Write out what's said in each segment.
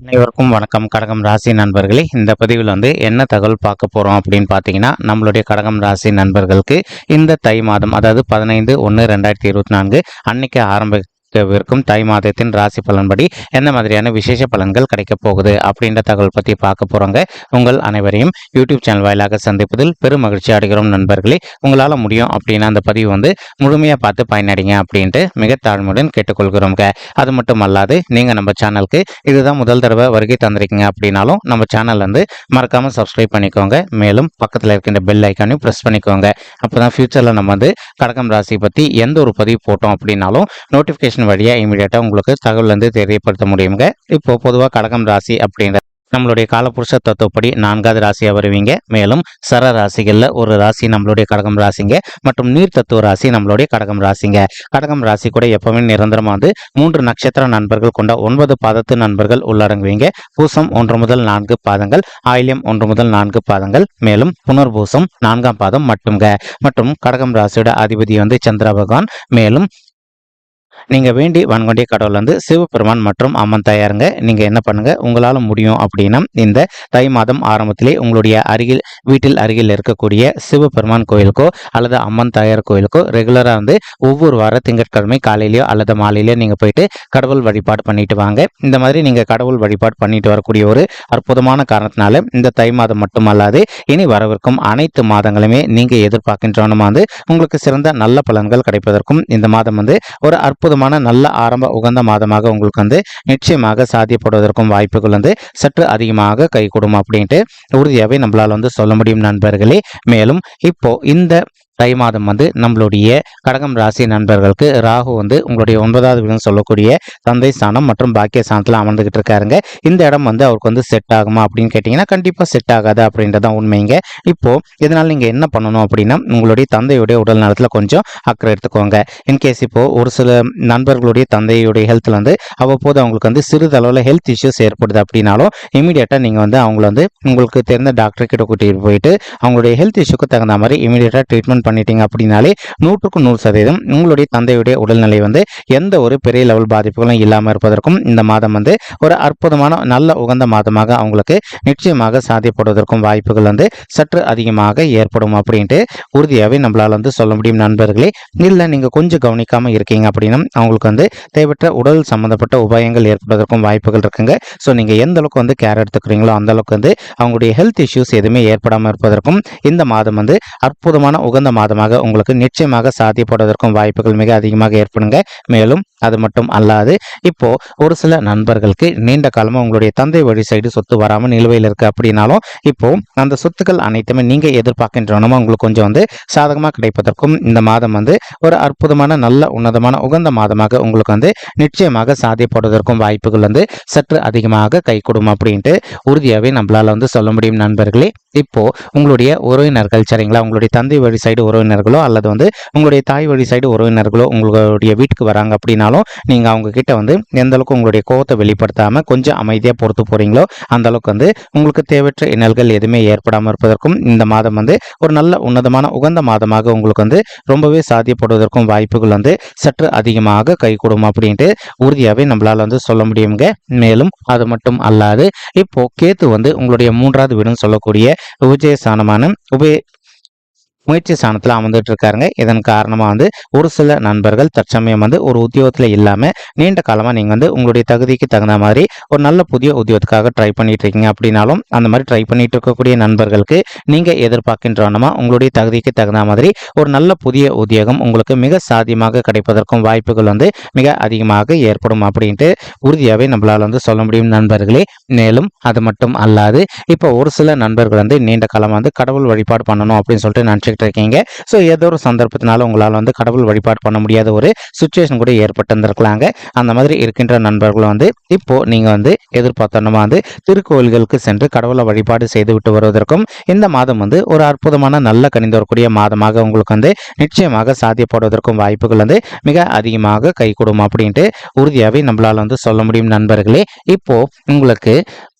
அனைவருக்கும் வணக்கம். கடகம் ராசி நண்பர்களே இந்த பதிவில் வந்து என்ன தகவல் பார்க்க போகிறோம் அப்படின்னு பார்த்தீங்கன்னா நம்மளுடைய கடகம் ராசி நண்பர்களுக்கு இந்த தை மாதம் அதாவது பதினைந்து ஒன்று ரெண்டாயிரத்தி இருபத்தி நான்கு அன்னைக்கு ஆரம்பிக்கவிருக்கும் தை மாதத்தின் ராசி பலன்படி எந்த மாதிரியான விசேஷ பலன்கள் கிடைக்கப் போகுது அப்படின்ற தகவல் பற்றி பார்க்க போகிறோங்க உங்கள் அனைவரையும் யூடியூப் சேனல் வாயிலாக சந்திப்பதில் பெரும் மகிழ்ச்சி அடைகிறோம் நண்பர்களே. உங்களால் முடியும் அப்படின்னா அந்த பதிவு வந்து முழுமையாக பார்த்து பயனடைங்க அப்படின்ட்டு மிக தாழ்மையுடன் கேட்டுக்கொள்கிறோங்க அது மட்டும் அல்லாது நீங்கள் நம்ம சேனலுக்கு இதுதான் முதல் தடவை வருகை தந்திருக்கீங்க அப்படின்னாலும் நம்ம சேனல் வந்து மறக்காமல் சப்ஸ்கிரைப் பண்ணிக்கோங்க. மேலும் பக்கத்தில் இருக்கின்ற பெல் ஐக்கானையும் ப்ரெஸ் பண்ணிக்கோங்க. அப்போ தான் ஃப்யூச்சரில் நம்ம வந்து கடகம் ராசி பற்றி எந்த ஒரு பதிவு போட்டோம் அப்படின்னாலும் நோட்டிஃபிகேஷன் வழியாக இமீடியட்டாக உங்களுக்கு தகவல் வந்து தெரியப்படுத்த முடியுங்க. இப்போ பொதுவாக கடகம் ராசி அப்படின்ற நம்மளுடைய காலப்புருஷ தத்துவப்படி நான்காவது ராசியாக வருவீங்க. மேலும் சர ராசிகளில் ஒரு ராசி நம்மளுடைய கடகம் ராசிங்க. மற்றும் நீர் தத்துவ ராசி நம்மளுடைய கடகம் ராசிங்க. கடகம் ராசி கூட எப்பவுமே நிரந்தரமாக வந்து மூன்று நட்சத்திர நண்பர்கள் கொண்ட ஒன்பது பாதத்து நண்பர்கள் உள்ளடங்குவீங்க. பூசம் ஒன்று முதல் நான்கு பாதங்கள் ஆயிலியம் ஒன்று முதல் நான்கு பாதங்கள் மேலும் புனர்பூசம் நான்காம் பாதம் மட்டும்ங்க. மற்றும் கடகம் ராசியோட அதிபதி வந்து சந்திர பகவான். மேலும் நீங்கள் வேண்டி வன்கொண்டிய கடவுள் வந்து சிவபெருமான் மற்றும் அம்மன் தாயாருங்க. நீங்கள் என்ன பண்ணுங்கள் உங்களால் முடியும் அப்படின்னா இந்த தை மாதம் ஆரம்பத்திலே உங்களுடைய அருகில் வீட்டில் அருகில் இருக்கக்கூடிய சிவபெருமான் கோயிலுக்கோ அல்லது அம்மன் தாயார் கோயிலுக்கோ ரெகுலராக வந்து ஒவ்வொரு வார திங்கட்கிழமை காலையிலையோ அல்லது மாலையிலையோ நீங்கள் போயிட்டு கடவுள் வழிபாடு பண்ணிட்டு வாங்க. இந்த மாதிரி நீங்கள் கடவுள் வழிபாடு பண்ணிட்டு வரக்கூடிய ஒரு அற்புதமான காரணத்தினால இந்த தை மாதம் மட்டுமல்லாது இனி வரவிருக்கும் அனைத்து மாதங்களுமே நீங்கள் எதிர்பார்க்கின்றவனும் வந்து உங்களுக்கு சிறந்த நல்ல பலன்கள் கிடைப்பதற்கும் இந்த மாதம் வந்து ஒரு அற்புதம் அற்புதமான நல்ல ஆரம்ப உகந்த மாதமாக உங்களுக்கு வந்து நிச்சயமாக சாத்தியப்படுவதற்கும் வாய்ப்புகள் வந்து சற்று அதிகமாக கைகூடும் அப்படின்ட்டு உறுதியாகவே நம்மளால் வந்து சொல்ல முடியும் நண்பர்களே. மேலும் இப்போ இந்த தை மாதம் வந்து நம்மளுடைய கடகம் ராசி நண்பர்களுக்கு ராகு வந்து உங்களுடைய ஒன்பதாவது வீடுன்னு சொல்லக்கூடிய தந்தை ஸ்தானம் மற்றும் பாக்கிய ஸ்தானத்தில் அமர்ந்துகிட்டு இருக்காருங்க. இந்த இடம் வந்து அவருக்கு வந்து செட் ஆகுமா அப்படின்னு கேட்டிங்கன்னா கண்டிப்பாக செட் ஆகாது அப்படின்றதான் உண்மைங்க. இப்போ இதனால் நீங்கள் என்ன பண்ணணும் அப்படின்னா உங்களுடைய தந்தையுடைய உடல் நலத்தில் கொஞ்சம் அக்கறை எடுத்துக்கோங்க. இன்கேஸ் இப்போது ஒரு சில நண்பர்களுடைய தந்தையுடைய ஹெல்த்தில் வந்து அவ்வப்போது அவங்களுக்கு வந்து சிறிதளவில் ஹெல்த் இஷ்யூஸ் ஏற்படுது அப்படின்னாலும் இமீடியட்டாக நீங்கள் வந்து அவங்கள வந்து உங்களுக்கு தெரிந்த டாக்டர் கிட்ட கூட்டிகிட்டு போயிட்டு அவங்களுடைய ஹெல்த் இஷ்யூக்கு தகுந்த மாதிரி இமீடியட்டாக ட்ரீட்மெண்ட் பண்ணிட்டீங்க அப்படின்னாலே நூற்றுக்கு நூறு சதவீதம் உங்களுடைய தந்தையுடைய உடல்நிலை வந்து எந்த ஒரு பெரிய லெவல் பாதிப்புகளும் இல்லாமல் இருப்பதற்கும் இந்த மாதம் வந்து ஒரு அற்புதமான நல்ல உகந்த மாதமாக அவங்களுக்கு நிச்சயமாக சாத்தியப்படுவதற்கும் வாய்ப்புகள் வந்து சற்று அதிகமாக ஏற்படும் அப்படின்ட்டு உறுதியாகவே நம்மளால் வந்து சொல்ல முடியும் நண்பர்களே. இல்லை நீங்கள் கொஞ்சம் கவனிக்காமல் இருக்கீங்க அப்படின்னா அவங்களுக்கு வந்து தேவையற்ற உடல் சம்மந்தப்பட்ட உபாயங்கள் ஏற்படுவதற்கும் வாய்ப்புகள் இருக்குங்க. ஸோ நீங்கள் எந்த அளவுக்கு வந்து கேர் எடுத்துக்கிறீங்களோ அந்த அளவுக்கு வந்து அவங்களுடைய ஹெல்த் இஷ்யூஸ் எதுவுமே ஏற்படாமல் இருப்பதற்கும் இந்த மாதம் வந்து அற்புதமான உகந்த மாதமாக உங்களுக்கு நிச்சயமாக சாத்தியப்படுவதற்கும் வாய்ப்புகள் மிக அதிகமாக ஏற்படுங்க. மேலும் அது மட்டும் அல்லாது இப்போ ஒரு சில நண்பர்களுக்கு நீண்ட காலமாக உங்களுடைய தந்தை வழி சைடு சொத்து வராமல் நிலுவையில் இருக்கு அப்படின்னாலும் இப்போ அந்த சொத்துக்கள் அனைத்துமே நீங்கள் எதிர்பார்க்கின்றனமோ உங்களுக்கு கொஞ்சம் வந்து சாதகமாக கிடைப்பதற்கும் இந்த மாதம் வந்து ஒரு அற்புதமான நல்ல உன்னதமான உகந்த மாதமாக உங்களுக்கு வந்து நிச்சயமாக சாத்தியப்படுவதற்கும் வாய்ப்புகள் வந்து சற்று அதிகமாக கைகூடும் அப்படின்ட்டு உறுதியாகவே நம்மளால வந்து சொல்ல முடியும் நண்பர்களே. இப்போ உங்களுடைய உறவினர்கள் சரிங்களா? உங்களுடைய தந்தை வழி சைடு உறவினர்களோ அல்லது வந்து உங்களுடைய தாய் வழி சைடு உறவினர்களோ உங்களுடைய வீட்டுக்கு வராங்க அப்படின்னாலும் நீங்கள் அவங்க கிட்ட வந்து எந்த அளவுக்கு உங்களுடைய கோவத்தை வெளிப்படுத்தாமல் கொஞ்சம் அமைதியாக பொறுத்து போகிறீங்களோ அந்த அளவுக்கு வந்து உங்களுக்கு தேவையற்ற இன்னல்கள் எதுவுமே ஏற்படாமல் இருப்பதற்கும் இந்த மாதம் வந்து ஒரு நல்ல உன்னதமான உகந்த மாதமாக உங்களுக்கு வந்து ரொம்பவே சாத்தியப்படுவதற்கும் வாய்ப்புகள் வந்து சற்று அதிகமாக கைகூடும் அப்படின்ட்டு உறுதியாகவே நம்மளால் வந்து சொல்ல முடியுங்க மேலும் அது மட்டும் அல்லாது இப்போ கேத்து வந்து உங்களுடைய மூன்றாவது வீடுன்னு சொல்லக்கூடிய உபஜயஸ்தானமான உபய முயற்சி ஸ்தானத்தில் அமர்ந்துட்டு இருக்காருங்க இதன் காரணமாக வந்து ஒரு சில நண்பர்கள் தற்சமயம் வந்து ஒரு உத்தியோகத்தில் இல்லாமல் நீண்ட காலமாக நீங்கள் வந்து உங்களுடைய தகுதிக்கு தகுந்த மாதிரி ஒரு நல்ல புதிய உத்தியோகத்துக்காக ட்ரை பண்ணிட்டு இருக்கீங்க அப்படின்னாலும் அந்த மாதிரி ட்ரை பண்ணிட்டு இருக்கக்கூடிய நண்பர்களுக்கு நீங்கள் எதிர்பார்க்கின்றனமா உங்களுடைய தகுதிக்கு தகுந்த மாதிரி ஒரு நல்ல புதிய உத்தியோகம் உங்களுக்கு மிக சாத்தியமாக கிடைப்பதற்கும் வாய்ப்புகள் வந்து மிக அதிகமாக ஏற்படும் அப்படின்ட்டு உறுதியாகவே நம்மளால் வந்து சொல்ல முடியும் நண்பர்களே. மேலும் அது மட்டும் அல்லாது இப்போ ஒரு சில நண்பர்கள் வந்து நீண்ட காலமாக வந்து கடவுள் வழிபாடு பண்ணணும் அப்படின்னு சொல்லிட்டு வச்சுக்கிட்டு இருக்கீங்க. ஸோ ஏதோ ஒரு சந்தர்ப்பத்தினால உங்களால் வந்து கடவுள் வழிபாடு பண்ண முடியாத ஒரு சுச்சுவேஷன் கூட ஏற்பட்டிருந்திருக்கலாங்க. அந்த மாதிரி இருக்கின்ற நண்பர்களும் வந்து இப்போ நீங்கள் வந்து எதிர்பார்த்தனமா வந்து திருக்கோயில்களுக்கு சென்று கடவுளை வழிபாடு செய்து விட்டு வருவதற்கும் இந்த மாதம் வந்து ஒரு அற்புதமான நல்ல கணிந்து வரக்கூடிய மாதமாக உங்களுக்கு வந்து நிச்சயமாக சாத்தியப்படுவதற்கும் வாய்ப்புகள் வந்து மிக அதிகமாக கைகூடும் அப்படின்ட்டு உறுதியாகவே நம்மளால் வந்து சொல்ல முடியும் நண்பர்களே. இப்போ உங்களுக்கு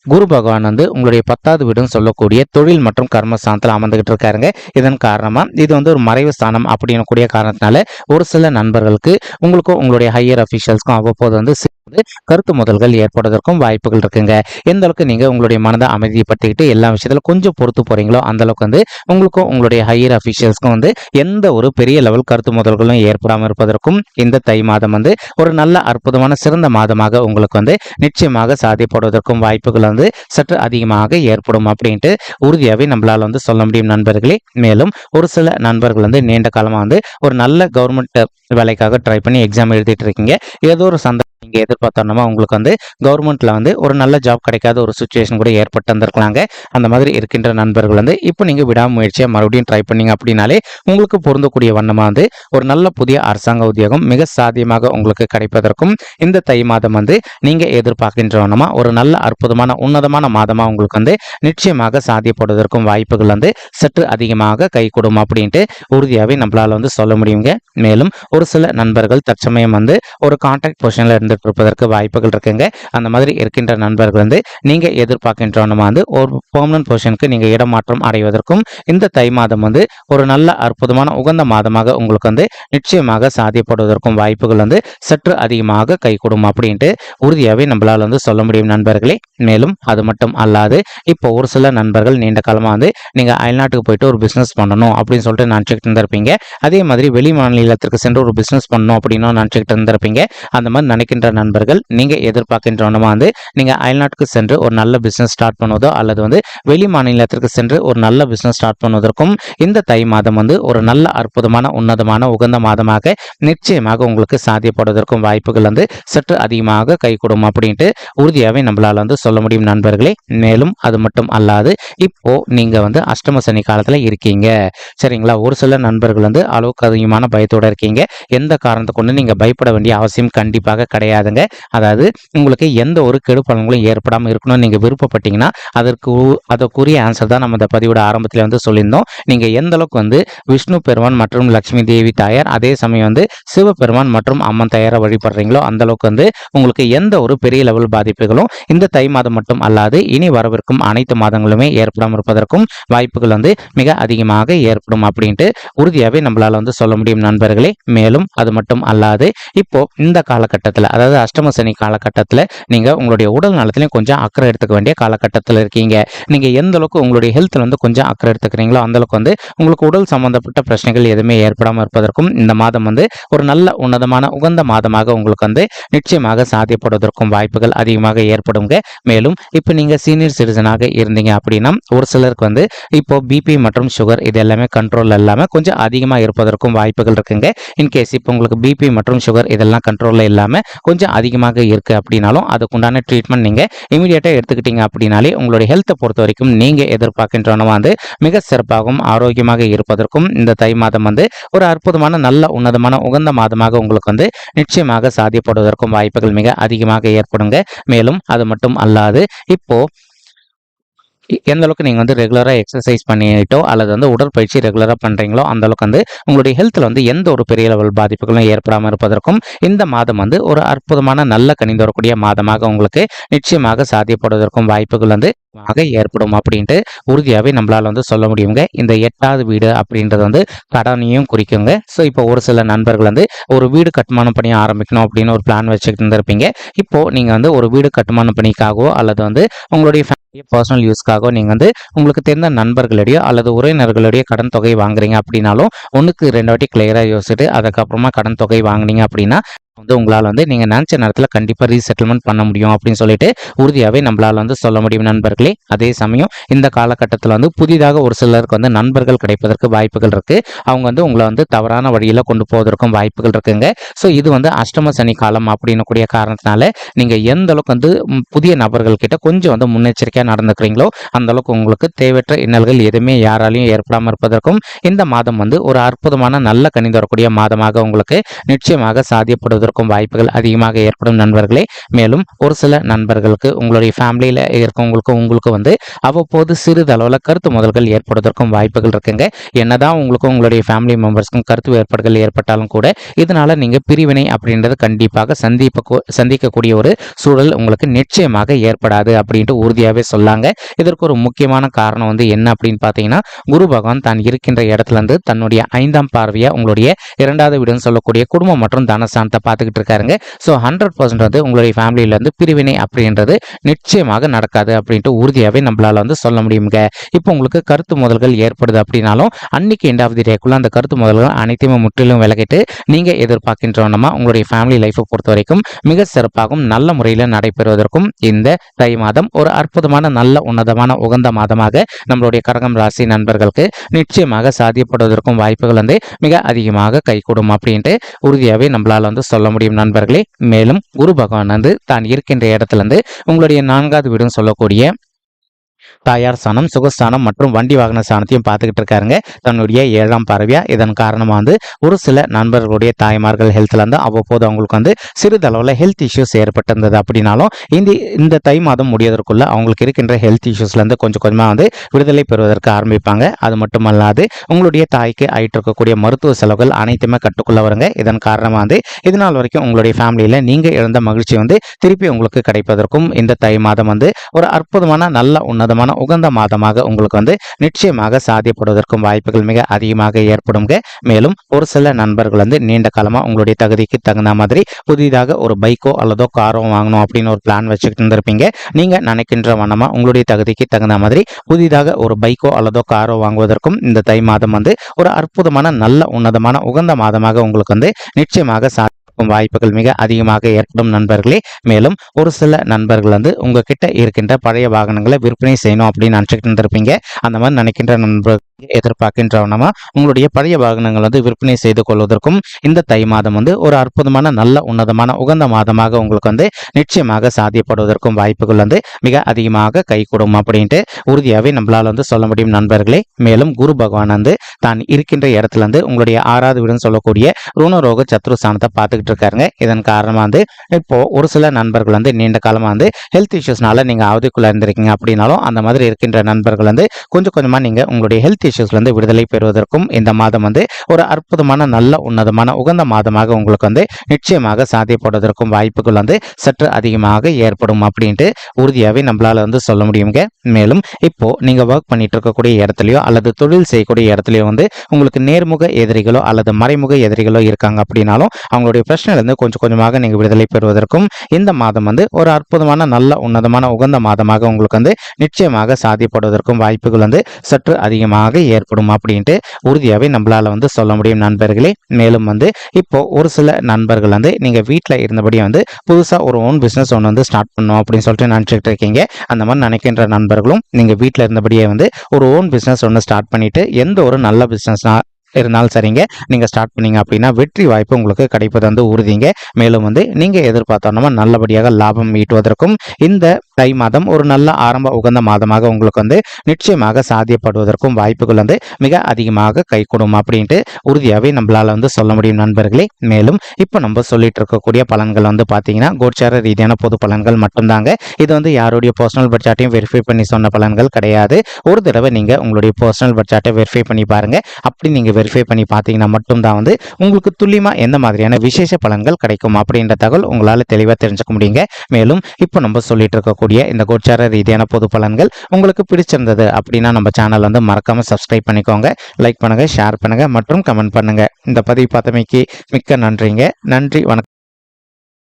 குரு பகவான் வந்து உங்களுடைய பத்தாவது வீடுன்னு சொல்லக்கூடிய தொழில் மற்றும் கர்மஸ்தானத்தில் அமர்ந்துகிட்டு இருக்காருங்க. இதன் காரணமா இது வந்து ஒரு மறைவு ஸ்தானம் அப்படின்னு கூடிய காரணத்தினால ஒரு சில நண்பர்களுக்கு உங்களுக்கும் உங்களுடைய ஹையர் அஃபிஷியல்ஸ்க்கும் அவ்வப்போது வந்து வந்து கருத்து முதல்கள் ஏற்படுவதற்கும் வாய்ப்புகள் இருக்குங்க. எந்த அளவுக்கு நீங்க உங்களுடைய மனதை அமைதிப்படுத்திக்கிட்டு எல்லா விஷயத்துல கொஞ்சம் பொறுத்து போறீங்களோ அந்த அளவுக்கு வந்து உங்களுக்கும் உங்களுடைய ஹையர் அஃபிஷியல்ஸ்க்கும் வந்து எந்த ஒரு பெரிய லெவல் கருத்து முதல்களும் ஏற்படாமல் இருப்பதற்கும் இந்த தை மாதம் வந்து ஒரு நல்ல அற்புதமான சிறந்த மாதமாக உங்களுக்கு வந்து நிச்சயமாக சாதிப்படுவதற்கும் வாய்ப்புகள் வந்து சற்று அதிகமாக ஏற்படும் அப்படின்ட்டு உறுதியாகவே நம்மளால வந்து சொல்ல முடியும் நண்பர்களே. மேலும் ஒரு சில நண்பர்கள் வந்து நீண்ட காலமாக வந்து ஒரு நல்ல கவர்மெண்ட் வேலைக்காக ட்ரை பண்ணி எக்ஸாம் எழுதிட்டு இருக்கீங்க. ஏதோ ஒரு சந்தர்ப்பம் நீங்கள் எதிர்பார்த்தோன்னா உங்களுக்கு வந்து கவர்மெண்ட்டில் வந்து ஒரு நல்ல ஜாப் கிடைக்காத ஒரு சுச்சுவேஷன் கூட ஏற்பட்டு வந்திருக்கலாங்க. அந்த மாதிரி இருக்கின்ற நண்பர்கள் வந்து இப்போ நீங்கள் விடாமுயற்சியாக மறுபடியும் ட்ரை பண்ணீங்க அப்படின்னாலே உங்களுக்கு பொருந்தக்கூடிய வண்ணமாக வந்து ஒரு நல்ல புதிய அரசாங்க உத்தியோகம் மிக சாத்தியமாக உங்களுக்கு கிடைப்பதற்கும் இந்த தை மாதம் வந்து நீங்கள் எதிர்பார்க்கின்ற வண்ணமாக ஒரு நல்ல அற்புதமான உன்னதமான மாதமாக உங்களுக்கு வந்து நிச்சயமாக சாத்தியப்படுவதற்கும் வாய்ப்புகள் வந்து சற்று அதிகமாக கை கொடுக்கும் அப்படின்ட்டு உறுதியாகவே நம்மளால் வந்து சொல்ல முடியுங்க. மேலும் ஒரு சில நண்பர்கள் தற்சமயம் வந்து ஒரு கான்டாக்ட் பொசிஷனில் இருந்துட்டு இருப்பதற்கு வாய்ப்புகள் இருக்குங்க. அந்த மாதிரி இருக்கின்ற நண்பர்கள் வந்து நீங்கள் எதிர்பார்க்கின்றவனமா வந்து ஒரு பெர்மனன்ட் பொசிஷனுக்கு நீங்கள் இடமாற்றம் அடைவதற்கும் இந்த தை மாதம் வந்து ஒரு நல்ல அற்புதமான உகந்த மாதமாக உங்களுக்கு வந்து நிச்சயமாக சாத்தியப்படுவதற்கும் வாய்ப்புகள் வந்து சற்று அதிகமாக கைகூடும் அப்படின்ட்டு உறுதியாகவே நம்மளால் வந்து சொல்ல முடியும் நண்பர்களே. மேலும் அது மட்டும் அல்லாது இப்போ ஒரு சில நண்பர்கள் நீண்ட காலமாக வந்து நீங்கள் அயல்நாட்டுக்கு போயிட்டு ஒரு பிஸ்னஸ் பண்ணணும் அப்படின்னு சொல்லிட்டு நினச்சிக்கிட்டு இருந்திருப்பீங்க. அதே மாதிரி வெளி மாநிலத்திற்கு சென்று ஒரு பிஸ்னஸ் பண்ணணும் அப்படின்னு நினச்சிக்கிட்டு இருந்திருப்பீங்க. அந்த மாதிரி இருக்கின்ற நண்பர்கள் நீங்கள் எதிர்பார்க்கின்றவனமா வந்து நீங்கள் அயல்நாட்டுக்கு சென்று ஒரு நல்ல பிஸ்னஸ் ஸ்டார்ட் பண்ணுவதோ அல்லது வந்து வெளி மாநிலத்திற்கு சென்று ஒரு நல்ல பிஸ்னஸ் ஸ்டார்ட் பண்ணுவதற்கும் இந்த தை மாதம் வந்து ஒரு நல்ல அற்புதமான உன்னதமான உகந்த மாதமாக நிச்சயமாக உங்களுக்கு சாத்தியப்படுவதற்கும் வாய்ப்புகள் வந்து சற்று அதிகமாக கைகூடும் அப்படின்ட்டு உறுதியாகவே நம்மளால் வந்து சொல்ல முடியும் நண்பர்களே. மேலும் அது மட்டும் அல்லாது இப்போ நீங்கள் வந்து அஷ்டம சனி காலத்தில் இருக்கீங்க. சரிங்களா? ஒரு சில நண்பர்கள் வந்து அளவுக்கு அதிகமான பயத்தோடு இருக்கீங்க. எந்த காரணத்தை கொண்டு நீங்கள் பயப்பட வேண்டிய அவசியம் கண்டிப்பாக கிடையாதுங்க. அதாவது உங்களுக்கு எந்த ஒரு கெடு பலன்களும் ஏற்படாமல் இருக்கணும்னு நீங்கள் விருப்பப்பட்டீங்கன்னா அதற்கு அதற்குரிய ஆன்சர் தான் நம்ம இந்த பதிவோட ஆரம்பத்தில் வந்து சொல்லியிருந்தோம். நீங்கள் எந்த அளவுக்கு வந்து விஷ்ணு பெருமான் மற்றும் லக்ஷ்மி தேவி தாயார் அதே சமயம் வந்து சிவபெருமான் மற்றும் அம்மன் தாயாரை வழிபடுறீங்களோ அந்த அளவுக்கு வந்து உங்களுக்கு எந்த ஒரு பெரிய லெவல் பாதிப்புகளும் இந்த தை மாதம் மட்டும் அல்லாது இனி வரவிருக்கும் அனைத்து மாதங்களுமே ஏற்படாமல் இருப்பதற்கும் வாய்ப்புகள் வந்து மிக அதிகமாக ஏற்படும் அப்படின்ட்டு உறுதியாகவே நம்மளால் வந்து சொல்ல முடியும் நண்பர்களே. மேலும் அது மட்டும் அல்லாது இப்போ இந்த காலகட்டத்தில் அதாவது அஷ்டம சனி காலகட்டத்தில் நீங்கள் உங்களுடைய உடல் நலத்திலையும் கொஞ்சம் அக்கறை எடுத்துக்க வேண்டிய காலகட்டத்தில் இருக்கீங்க. நீங்கள் எந்த அளவுக்கு உங்களுடைய ஹெல்த்தில் வந்து கொஞ்சம் அக்கறை எடுத்துக்கிறீங்களோ அந்த அளவுக்கு வந்து உங்களுக்கு உடல் சம்பந்தப்பட்ட பிரச்சனைகள் எதுவுமே ஏற்படாமல் இருப்பதற்கும் இந்த மாதம் வந்து ஒரு நல்ல உன்னதமான உகந்த மாதமாக உங்களுக்கு வந்து நிச்சயமாக சாத்தியப்படுவதற்கும் வாய்ப்புகள் அதிகமாக ஏற்படுங்க. மேலும் இப்போ நீங்கள் சீனியர் சிட்டிசனாக இருந்தீங்க அப்படின்னா ஒரு சிலருக்கு வந்து இப்போ பிபி மற்றும் சுகர் இது எல்லாமே கண்ட்ரோல் இல்லாமல் கொஞ்சம் அதிகமாக இருப்பதற்கும் வாய்ப்புகள் இருக்குங்க. இன்கேஸ் இப்போ உங்களுக்கு பிபி மற்றும் சுகர் இதெல்லாம் கண்ட்ரோலில் இல்லாமல் கொஞ்சம் அதிகமாக இருக்குது அப்படின்னாலும் அதுக்குண்டான ட்ரீட்மெண்ட் நீங்கள் இமீடியட்டாக எடுத்துக்கிட்டீங்க அப்படின்னாலே உங்களுடைய ஹெல்த்தை பொறுத்த வரைக்கும் நீங்கள் எதிர்பார்க்கின்றவன வந்து மிக சிறப்பாகவும் ஆரோக்கியமாக இருப்பதற்கும் இந்த தை மாதம் வந்து ஒரு அற்புதமான நல்ல உன்னதமான உகந்த மாதமாக உங்களுக்கு வந்து நிச்சயமாக சாத்தியப்படுவதற்கும் வாய்ப்புகள் மிக அதிகமாக ஏற்படுங்க. மேலும் அது மட்டும் அல்லாது இப்போ எந்த அளவுக்கு நீங்கள் வந்து ரெகுலராக எக்ஸசைஸ் பண்ணிட்டோ அல்லது வந்து உடற்பயிற்சி ரெகுலராக பண்ணுறீங்களோ அந்த அளவுக்கு வந்து உங்களுடைய ஹெல்த்தில் வந்து எந்த ஒரு பெரிய லெவல் பாதிப்புகளும் ஏற்படாமல் இருப்பதற்கும் இந்த மாதம் வந்து ஒரு அற்புதமான நல்ல கணிந்து வரக்கூடிய மாதமாக உங்களுக்கு நிச்சயமாக சாத்தியப்படுவதற்கும் வாய்ப்புகள் வந்து ஆக ஏற்படும் அப்படின்ட்டு உறுதியாகவே நம்மளால் வந்து சொல்ல முடியுங்க. இந்த எட்டாவது வீடு அப்படின்றது வந்து கடனையும் குறிக்குங்க. ஸோ இப்போ ஒரு சில நண்பர்கள் வந்து ஒரு வீடு கட்டுமானம் பண்ணி ஆரம்பிக்கணும் அப்படின்னு ஒரு பிளான் வச்சுக்கிட்டு இருந்திருப்பீங்க. இப்போ நீங்கள் வந்து ஒரு வீடு கட்டுமானம் பண்ணிக்காகவோ அல்லது வந்து உங்களுடைய பர்சனல் யூஸ்க்காக நீங்கள் வந்து உங்களுக்கு தெரிந்த நண்பர்களிடையோ அல்லது உறவினர்களுடைய கடன் தொகை வாங்குறீங்க அப்படின்னாலும் ஒன்றுக்கு ரெண்டு வாட்டி கிளியராக யோசிச்சுட்டு அதுக்கப்புறமா கடன் தொகை வாங்குனீங்க அப்படின்னா வந்து உங்களால் வந்து நீங்கள் நினச்ச நேரத்தில் கண்டிப்பாக ரீசெட்டில்மெண்ட் பண்ண முடியும் அப்படின்னு சொல்லிட்டு உறுதியாகவே நம்மளால் வந்து சொல்ல முடியும் நண்பர்களே. அதே சமயம் இந்த காலகட்டத்தில் வந்து புதிதாக ஒரு சிலருக்கு வந்து நண்பர்கள் கிடைப்பதற்கு வாய்ப்புகள் இருக்குது அவங்க வந்து உங்களை வந்து தவறான வழியில் கொண்டு போவதற்கும் வாய்ப்புகள் இருக்குங்க. ஸோ இது வந்து அஷ்டம சனி காலம் அப்படின்னு கூடிய காரணத்தினால நீங்கள் எந்த அளவுக்கு வந்து புதிய நபர்கள் கிட்ட கொஞ்சம் வந்து முன்னெச்சரிக்கையாக நடந்துக்கிறீங்களோ அந்த அளவுக்கு உங்களுக்கு தேவையற்ற இன்னல்கள் எதுவுமே யாராலையும் ஏற்படாமல் இருப்பதற்கும் இந்த மாதம் வந்து ஒரு அற்புதமான நல்ல கணிந்து வரக்கூடிய மாதமாக உங்களுக்கு நிச்சயமாக சாத்தியப்படுவதற்கும் வாய்ப்புகள் அதிகமாக ஏற்படும் நண்பர்களே. மேலும் ஒரு சில நண்பர்களுக்கு உங்களுடைய ஃபேமிலியில் இருக்கவங்களுக்கு உங்களுக்கு வந்து அவ்வப்போது சிறிதளவில் கருத்து முதல்கள் ஏற்படுவதற்கும் வாய்ப்புகள் இருக்குங்க. என்னதான் உங்களுக்கும் உங்களுடைய ஃபேமிலி மெம்பர்ஸ்க்கும் கருத்து வேறுபாடுகள் ஏற்பட்டாலும் கூட இதனால நீங்க பிரிவினை அப்படின்றது கண்டிப்பாக சந்திப்ப சந்திக்கக்கூடிய ஒரு சூழல் உங்களுக்கு நிச்சயமாக ஏற்படாது அப்படின்ட்டு உறுதியாகவே சொல்லாங்க. இதற்கு ஒரு முக்கியமான காரணம் வந்து என்ன அப்படின்னு பார்த்தீங்கன்னா குரு பகவான் தான் இருக்கின்ற இடத்துல இருந்து தன்னுடைய ஐந்தாம் பார்வையா உங்களுடைய இரண்டாவது வீடுன்னு சொல்லக்கூடிய குடும்பம் மற்றும் தனஸ்தானத்தை பார்த்து பார்த்துக்கிட்டு இருக்காருங்க ஸோ ஹண்ட்ரட் பர்சன்ட் வந்து உங்களுடைய ஃபேமிலியில வந்து பிரிவினை அப்படின்றது நிச்சயமாக நடக்காது அப்படின்ட்டு உறுதியாகவே நம்மளால் வந்து சொல்ல முடியுங்க இப்போ உங்களுக்கு கருத்து முதல்கள் ஏற்படுது அப்படின்னாலும் அன்னைக்கு எண்ட் ஆஃப் தி டேக்குள்ள அந்த கருத்து முதல்கள் அனைத்தையுமே முற்றிலும் விலகிட்டு நீங்கள் எதிர்பார்க்கின்றவனமா உங்களுடைய ஃபேமிலி லைஃப்பை பொறுத்த வரைக்கும் மிக சிறப்பாகவும் நல்ல முறையில் நடைபெறுவதற்கும் இந்த தை மாதம் ஒரு அற்புதமான நல்ல உன்னதமான உகந்த மாதமாக நம்மளுடைய கடகம் ராசி நண்பர்களுக்கு நிச்சயமாக சாத்தியப்படுவதற்கும் வாய்ப்புகள் வந்து மிக அதிகமாக கைகூடும் அப்படின்ட்டு உறுதியாகவே நம்மளால் வந்து சொல்ல முடியும் நண்பர்களே. மேலும் குரு பகவான் வந்து தான் இருக்கின்ற இடத்துல இருந்து உங்களுடைய நான்காவது வீடுன்னு சொல்லக்கூடிய தாயார் சாணம் சுகஸ்தானம் மற்றும் வண்டி வாகன சாணத்தையும் பார்த்துக்கிட்டு இருக்காருங்க. தன்னுடைய ஏழாம் பறவையா? இதன் காரணமாக வந்து ஒரு சில நண்பர்களுடைய தாய்மார்கள் ஹெல்த்ல இருந்து அவ்வப்போது அவங்களுக்கு வந்து சிறிதளவில் ஹெல்த் இஷ்யூஸ் ஏற்பட்டிருந்தது. அப்படின்னாலும் இந்த இந்த தை மாதம் முடியதற்குள்ள அவங்களுக்கு இருக்கின்ற ஹெல்த் இஷ்யூஸ்லேருந்து கொஞ்சம் கொஞ்சமாக வந்து விடுதலை பெறுவதற்கு ஆரம்பிப்பாங்க. அது மட்டுமல்லாது உங்களுடைய தாய்க்கு ஆயிட்டு இருக்கக்கூடிய மருத்துவ செலவுகள் அனைத்துமே கட்டுக்குள்ள வருங்க. இதன் காரணமாக வந்து இதனால் வரைக்கும் உங்களுடைய ஃபேமிலியில் நீங்கள் இழந்த மகிழ்ச்சி வந்து திருப்பி உங்களுக்கு கிடைப்பதற்கும் இந்த தை மாதம் வந்து ஒரு அற்புதமான நல்ல உன்னதமான உகந்த மாதமாக உங்களுக்கு வந்து நிச்சயமாக சாத்தியப்படுவதற்கும் வாய்ப்புகள் மிக அதிகமாக ஏற்படுங்க மேலும் ஒரு சில நண்பர்கள் வந்து நீண்ட காலமாக உங்களுடைய தகுதிக்கு தகுந்த மாதிரி புதிதாக ஒரு பைக்கோ அல்லதோ காரோ வாங்கணும் அப்படின்னு ஒரு பிளான் வச்சுக்கிட்டு இருந்திருப்பீங்க. நீங்கள் நினைக்கின்ற வண்ணமாக உங்களுடைய தகுதிக்கு தகுந்த மாதிரி புதிதாக ஒரு பைக்கோ அல்லதோ காரோ வாங்குவதற்கும் இந்த தை மாதம் வந்து ஒரு அற்புதமான நல்ல உன்னதமான உகந்த மாதமாக உங்களுக்கு வந்து நிச்சயமாக சா வாய்ப்புகள் மிக அதிகமாக ஏற்படும் நண்பர்களே. மேலும் ஒரு சில நண்பர்கள் வந்து உங்ககிட்ட இருக்கின்ற பழைய வாகனங்களை விற்பனை செய்யணும் அப்படின்னு நினச்சிக்கிட்டு இருந்திருப்பீங்க. அந்த மாதிரி நினைக்கின்ற நண்பர்கள் எதிர்பார்க்கின்றவனமா உங்களுடைய பழைய வாகனங்கள் வந்து விற்பனை செய்து கொள்வதற்கும் இந்த தை மாதம் வந்து ஒரு அற்புதமான நல்ல உன்னதமான உகந்த மாதமாக உங்களுக்கு வந்து நிச்சயமாக சாத்தியப்படுவதற்கும் வாய்ப்புகள் வந்து மிக அதிகமாக கைகூடும் அப்படின்ட்டு உறுதியாகவே நம்மளால் வந்து சொல்ல முடியும் நண்பர்களே. மேலும் குரு பகவான் வந்து தான் இருக்கின்ற இடத்துல இருந்து உங்களுடைய ஆறாவது வீடுன்னு சொல்லக்கூடிய ருணரோக சத்ருஸ்தானத்தை பார்த்துக்கிட்டு இருக்காருங்க. இதன் காரணமாக வந்து இப்போ ஒரு சில நண்பர்கள் வந்து நீண்ட காலமாக வந்து ஹெல்த் இஷ்யூஸ்னால நீங்கள் அவதிக்குள்ள இருந்திருக்கீங்க அப்படின்னாலும் அந்த மாதிரி இருக்கின்ற நண்பர்கள் வந்து கொஞ்சம் கொஞ்சமாக நீங்கள் உங்களுடைய ஹெல்த் இஷ்யூஸ்லேருந்து விடுதலை பெறுவதற்கும் இந்த மாதம் வந்து ஒரு அற்புதமான நல்ல உன்னதமான உகந்த மாதமாக உங்களுக்கு வந்து நிச்சயமாக சாத்தியப்படுவதற்கும் வாய்ப்புகள் வந்து சற்று அதிகமாக ஏற்படும் அப்படின்ட்டு உறுதியாகவே நம்மளால் வந்து சொல்ல முடியுங்க. மேலும் இப்போ நீங்கள் ஒர்க் பண்ணிட்டு இருக்கக்கூடிய இடத்துலையோ அல்லது தொழில் செய்யக்கூடிய இடத்துலையோ வந்து உங்களுக்கு நேர்முக எதிரிகளோ அல்லது மறைமுக எதிரிகளோ இருக்காங்க அப்படின்னாலும் அவங்களுடைய பிரச்சனையிலிருந்து கொஞ்சம் கொஞ்சமாக நீங்கள் விடுதலை பெறுவதற்கும் இந்த மாதம் வந்து ஒரு அற்புதமான நல்ல உன்னதமான உகந்த மாதமாக உங்களுக்கு வந்து நிச்சயமாக சாதிப்படுவதற்கும் வாய்ப்புகள் வந்து சற்று அதிகமாக ஏற்படும் அப்படின்ட்டு உறுதியாகவே நம்மளால வந்து சொல்ல முடியும் நண்பர்களே. மேலும் வந்து இப்போ ஒரு சில நண்பர்கள் வந்து நீங்கள் வீட்டில் இருந்தபடியே வந்து புதுசாக ஒரு ஓன் பிஸ்னஸ் ஒன்று வந்து ஸ்டார்ட் பண்ணணும் அப்படின்னு சொல்லிட்டு நினச்சிக்கிட்டு இருக்கீங்க. அந்த மாதிரி நினைக்கின்ற நண்பர்களும் நீங்கள் வீட்டில் இருந்தபடியே வந்து ஒரு ஓன் பிஸ்னஸ் ஒன்று ஸ்டார்ட் பண்ணிவிட்டு எந்த ஒரு நல்ல பிஸ்னஸ்னா இருந்தாலும் சரிங்க. நீங்கள் ஸ்டார்ட் பண்ணீங்க அப்படின்னா வெற்றி வாய்ப்பு உங்களுக்கு கிடைப்பது வந்து உறுதிங்க. மேலும் வந்து நீங்கள் எதிர்பார்த்தோன்னா நல்லபடியாக லாபம் ஈட்டுவதற்கும் இந்த தை மாதம் ஒரு நல்ல ஆரம்ப உகந்த மாதமாக உங்களுக்கு வந்து நிச்சயமாக சாத்தியப்படுவதற்கும் வாய்ப்புகள் வந்து மிக அதிகமாக கைகூடும் அப்படின்ட்டு உறுதியாகவே நம்மளால் வந்து சொல்ல முடியும் நண்பர்களே. மேலும் இப்போ நம்ம சொல்லிட்டு இருக்கக்கூடிய பலன்கள் வந்து பார்த்தீங்கன்னா கோச்சார ரீதியான பொது பலன்கள் மட்டும்தாங்க. இது வந்து யாருடைய பர்சனல் பட்ஜெட்டையும் வெரிஃபை பண்ணி சொன்ன பலன்கள் கிடையாது. ஒரு தடவை நீங்கள் உங்களுடைய பர்சனல் பட்ஜெட்டை வெரிஃபை பண்ணி பாருங்கள் அப்படி நீங்கள் வெரிஃபை பண்ணி பார்த்தீங்கன்னா மட்டும்தான் வந்து உங்களுக்கு துல்லியமாக எந்த மாதிரியான விசேஷ பலன்கள் கிடைக்கும் அப்படின்ற தகவல் உங்களால் தெளிவாக தெரிஞ்சுக்க முடியுங்க. மேலும் இப்போ நம்ம சொல்லிட்டு இருக்கக்கூடிய இந்த கோச்சார ரீதியான பொது பலன்கள் உங்களுக்கு பிடிச்சிருந்தது அப்படின்னா நம்ம சேனல் வந்து மறக்காமல் சப்ஸ்கிரைப் பண்ணிக்கோங்க. லைக் பண்ணுங்கள் ஷேர் பண்ணுங்கள் மற்றும் கமெண்ட் பண்ணுங்கள் இந்த பதிவு பார்த்தமைக்கு மிக்க நன்றிங்க. நன்றி வணக்கம்.